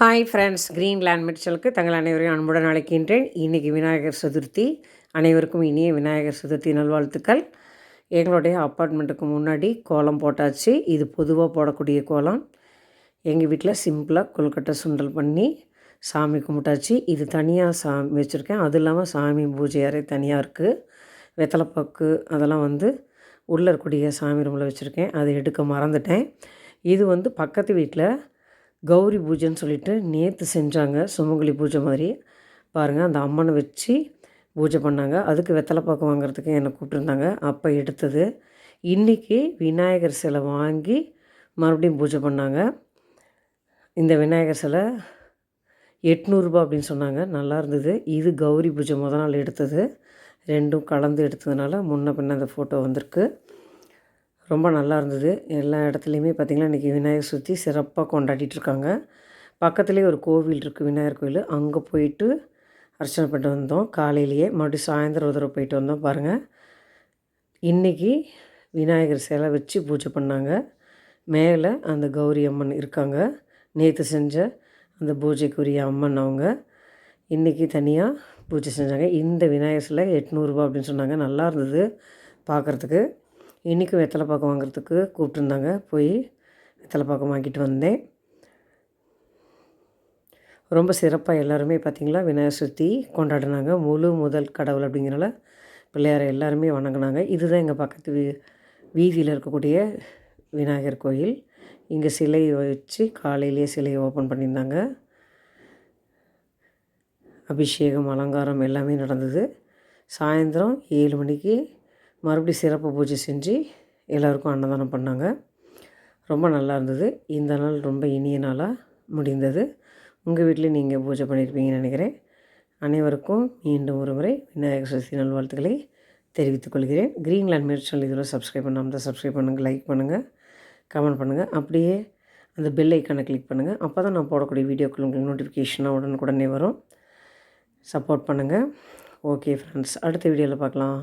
Hi friends Greenland land தங்கள் அனைவரையும் அன்புடன் அழைக்கின்றேன். இன்றைக்கி விநாயகர் சதுர்த்தி. அனைவருக்கும் இனிய விநாயகர் சதுர்த்தி நல்வாழ்த்துக்கள். எங்களுடைய அப்பார்ட்மெண்ட்டுக்கு முன்னாடி கோலம் போட்டாச்சு. இது பொதுவாக போடக்கூடிய கோலம். எங்கள் வீட்டில் சிம்பிளாக கொல்கட்டை சுண்டல் பண்ணி சாமி கும்பிட்டாச்சு. இது தனியாக சாமி வச்சுருக்கேன். அது இல்லாமல் சாமி பூஜை அறை தனியாக இருக்குது வெத்தலைப்பாக்கு அதெல்லாம் வந்து உள்ளே இருக்கக்கூடிய சாமி ரூமில் வச்சுருக்கேன். அதை எடுக்க மறந்துட்டேன். இது வந்து பக்கத்து வீட்டில் கௌரி பூஜைன்னு சொல்லிட்டு நேற்று செஞ்சாங்க சுமங்கலி பூஜை மாதிரி. பாருங்கள் அந்த அம்மனை வச்சு பூஜை பண்ணாங்க. அதுக்கு வெத்தலை பாக்கம் வாங்குறதுக்கு என்னை கூப்பிட்டுருந்தாங்க. அப்போ எடுத்தது. இன்றைக்கி விநாயகர் சிலை வாங்கி மறுபடியும் பூஜை பண்ணாங்க. இந்த விநாயகர் சிலை எட்நூறுபா அப்படின்னு சொன்னாங்க. நல்லா இருந்தது. இது கௌரி பூஜை முத நாள் எடுத்தது. ரெண்டும் கலந்து எடுத்ததுனால முன்ன பின்ன அந்த ஃபோட்டோ வந்திருக்கு. ரொம்ப நல்லா இருந்தது. எல்லா இடத்துலையுமே பார்த்திங்கன்னா இன்றைக்கி விநாயகர் சதுர்த்தி சிறப்பாக கொண்டாடிட்டு இருக்காங்க. பக்கத்துலேயே ஒரு கோவில் இருக்குது விநாயகர் கோவில் அங்கே போயிட்டு அர்ச்சனை பண்ணிட்டு வந்தோம். காலையிலேயே மறுபடியும் சாயந்தரம் ஒரு தடவை போயிட்டு வந்தோம். பாருங்கள் இன்றைக்கி விநாயகர் சிலை வச்சு பூஜை பண்ணாங்க. மேலே அந்த கௌரி அம்மன் இருக்காங்க. நேற்று செஞ்ச அந்த பூஜைக்குரிய அம்மன் அவங்க. இன்றைக்கி தனியாக பூஜை செஞ்சாங்க. இந்த விநாயகர் சிலை எட்நூறுபா அப்படின்னு சொன்னாங்க. நல்லா இருந்தது பார்க்குறதுக்கு இன்றைக்கும் வெத்தலை பாக்கம் வாங்குறதுக்கு கூப்பிட்டுருந்தாங்க. போய் வெத்தலை பாக்கம் வாங்கிட்டு வந்தேன். ரொம்ப சிறப்பாக எல்லாருமே பார்த்திங்களா விநாயகர் சதுர்த்தி கொண்டாடினாங்க. முழு முதல் கடவுள் அப்படிங்கிறனால பிள்ளையாரை எல்லாருமே வணங்கினாங்க. இதுதான் எங்கள் பக்கத்து வீ வீதியில் இருக்கக்கூடிய விநாயகர் கோயில். இங்கே சிலை வச்சு காலையிலேயே சிலையை ஓப்பன் பண்ணியிருந்தாங்க. அபிஷேகம் அலங்காரம் எல்லாமே நடந்தது. சாயந்தரம் ஏழு மணிக்கு மறுபடியும் சிறப்பு பூஜை செஞ்சு எல்லோருக்கும் அன்னதானம் பண்ணாங்க. ரொம்ப நல்லா இருந்தது. இந்த நாள் ரொம்ப இனிய நாளாக முடிந்தது. உங்கள் வீட்டில் நீங்கள் பூஜை பண்ணியிருப்பீங்கன்னு நினைக்கிறேன். அனைவருக்கும் மீண்டும் ஒரு முறை விநாயகர் சதுர்த்தி நல்வாழ்த்துக்களை தெரிவித்துக் கொள்கிறேன். க்ரீன்லேண்ட் மேட் சேனல் இதில் சப்ஸ்கிரைப் பண்ணாமல் தான் சப்ஸ்கிரைப் பண்ணுங்கள் லைக் பண்ணுங்கள் கமெண்ட் பண்ணுங்கள் அப்படியே அந்த பெல் ஐக்கானை கிளிக் பண்ணுங்கள் அப்போ தான் நான் போடக்கூடிய வீடியோக்கள் உங்களுக்கு நோட்டிஃபிகேஷனாக உடனுக்குடனே வரும். சப்போர்ட் பண்ணுங்கள் ஓகே ஃப்ரெண்ட்ஸ் அடுத்த வீடியோவில் பார்க்கலாம்.